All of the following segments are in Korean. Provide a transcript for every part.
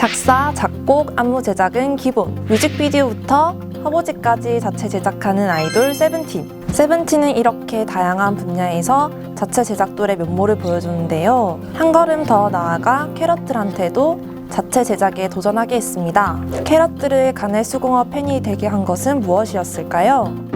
작사, 작곡, 안무 제작은 기본. 뮤직비디오부터 화보지까지 자체 제작하는 아이돌 세븐틴. 세븐틴은 이렇게 다양한 분야에서 자체 제작돌의 면모를 보여주는데요. 한 걸음 더 나아가 캐럿들한테도 자체 제작에 도전하게 했습니다. 캐럿들을 간의 수공업 팬이 되게 한 것은 무엇이었을까요?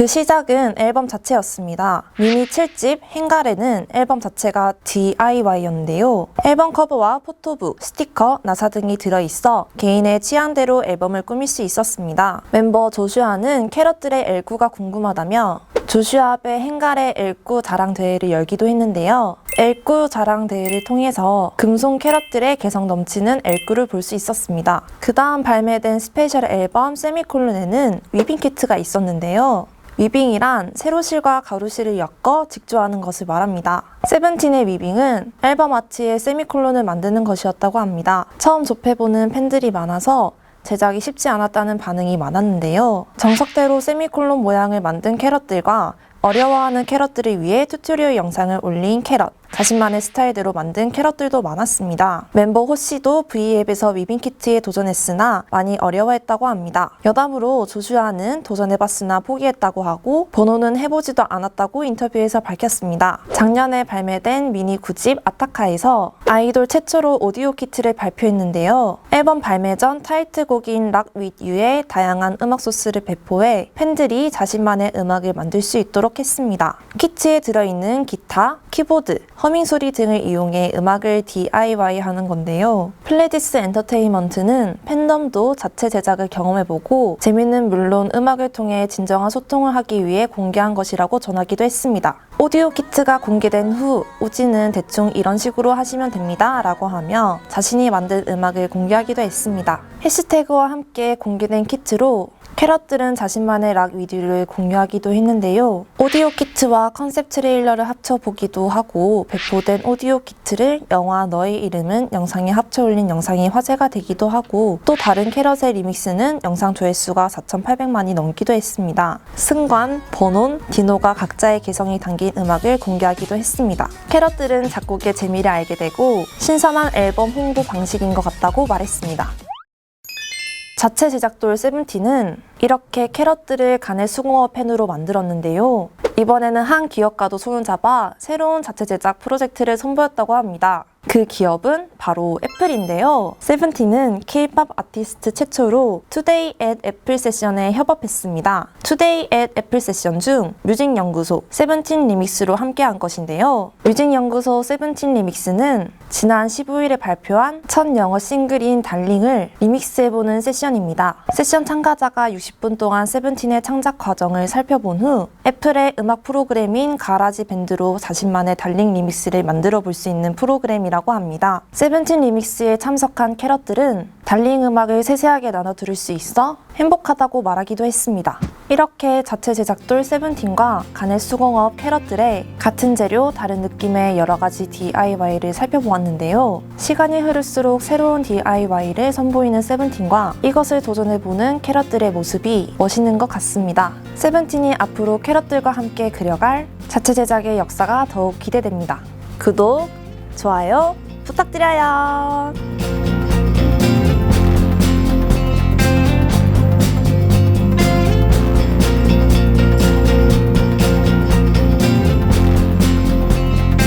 그 시작은 앨범 자체였습니다. 미니 7집 행가레는 앨범 자체가 DIY였는데요. 앨범 커버와 포토북, 스티커, 나사 등이 들어있어 개인의 취향대로 앨범을 꾸밀 수 있었습니다. 멤버 조슈아는 캐럿들의 L9가 궁금하다며 조슈아의 행가레 L9 자랑 대회를 열기도 했는데요. L9 자랑 대회를 통해서 금손 캐럿들의 개성 넘치는 L9를 볼 수 있었습니다. 그 다음 발매된 스페셜 앨범 세미콜론에는 위빙 키트가 있었는데요. 위빙이란 세로실과 가로실을 엮어 직조하는 것을 말합니다. 세븐틴의 위빙은 앨범 아치에 세미콜론을 만드는 것이었다고 합니다. 처음 접해보는 팬들이 많아서 제작이 쉽지 않았다는 반응이 많았는데요. 정석대로 세미콜론 모양을 만든 캐럿들과 어려워하는 캐럿들을 위해 튜토리얼 영상을 올린 캐럿. 자신만의 스타일대로 만든 캐럿들도 많았습니다. 멤버 호 씨도 V앱에서 위빙 키트에 도전했으나 많이 어려워했다고 합니다. 여담으로 조슈아는 도전해봤으나 포기했다고 하고 번호는 해보지도 않았다고 인터뷰에서 밝혔습니다. 작년에 발매된 미니 9집 아타카에서 아이돌 최초로 오디오 키트를 발표했는데요. 앨범 발매 전 타이틀곡인 락윗 유의 다양한 음악 소스를 배포해 팬들이 자신만의 음악을 만들 수 있도록 했습니다. 키트에 들어있는 기타, 키보드, 허밍 소리 등을 이용해 음악을 DIY 하는 건데요. 플레디스 엔터테인먼트는 팬덤도 자체 제작을 경험해보고 재미는 물론 음악을 통해 진정한 소통을 하기 위해 공개한 것이라고 전하기도 했습니다. 오디오 키트가 공개된 후 우지는 대충 이런 식으로 하시면 됩니다 라고 하며 자신이 만든 음악을 공개하기도 했습니다. 해시태그와 함께 공개된 키트로 캐럿들은 자신만의 락 위디오를 공유하기도 했는데요. 오디오 키트와 컨셉 트레일러를 합쳐보기도 하고 배포된 오디오 키트를 영화 너의 이름은 영상에 합쳐 올린 영상이 화제가 되기도 하고 또 다른 캐럿의 리믹스는 영상 조회수가 4,800만이 넘기도 했습니다. 승관, 버논, 디노가 각자의 개성이 담긴 음악을 공개하기도 했습니다. 캐럿들은 작곡의 재미를 알게 되고 신선한 앨범 홍보 방식인 것 같다고 말했습니다. 자체 제작돌 세븐틴은 이렇게 캐럿들을 간의 수공업 팬으로 만들었는데요. 이번에는 한 기업과도 손을 잡아 새로운 자체 제작 프로젝트를 선보였다고 합니다. 그 기업은 바로 애플인데요. 세븐틴은 K-팝 아티스트 최초로 투데이 앳 애플 세션에 협업했습니다. 투데이 앳 애플 세션 중 뮤직 연구소 세븐틴 리믹스로 함께한 것인데요. 뮤직 연구소 세븐틴 리믹스는 지난 15일에 발표한 첫 영어 싱글인 달링을 리믹스해보는 세션입니다. 세션 참가자가 60분 동안 세븐틴의 창작 과정을 살펴본 후 애플의 음악 프로그램인 가라지 밴드로 자신만의 달링 리믹스를 만들어 볼 수 있는 프로그램이라고 합니다. 세븐틴 리믹스에 참석한 캐럿들은 달링 음악을 세세하게 나눠 들을 수 있어 행복하다고 말하기도 했습니다. 이렇게 자체 제작돌 세븐틴과 간의 수공업 캐럿들의 같은 재료 다른 느낌의 여러 가지 DIY를 살펴보았는데요. 시간이 흐를수록 새로운 DIY를 선보이는 세븐틴과 이것을 도전해보는 캐럿들의 모습이 멋있는 것 같습니다. 세븐틴이 앞으로 캐럿들과 함께 그려갈 자체 제작의 역사가 더욱 기대됩니다. 구독, 좋아요 부탁드려요.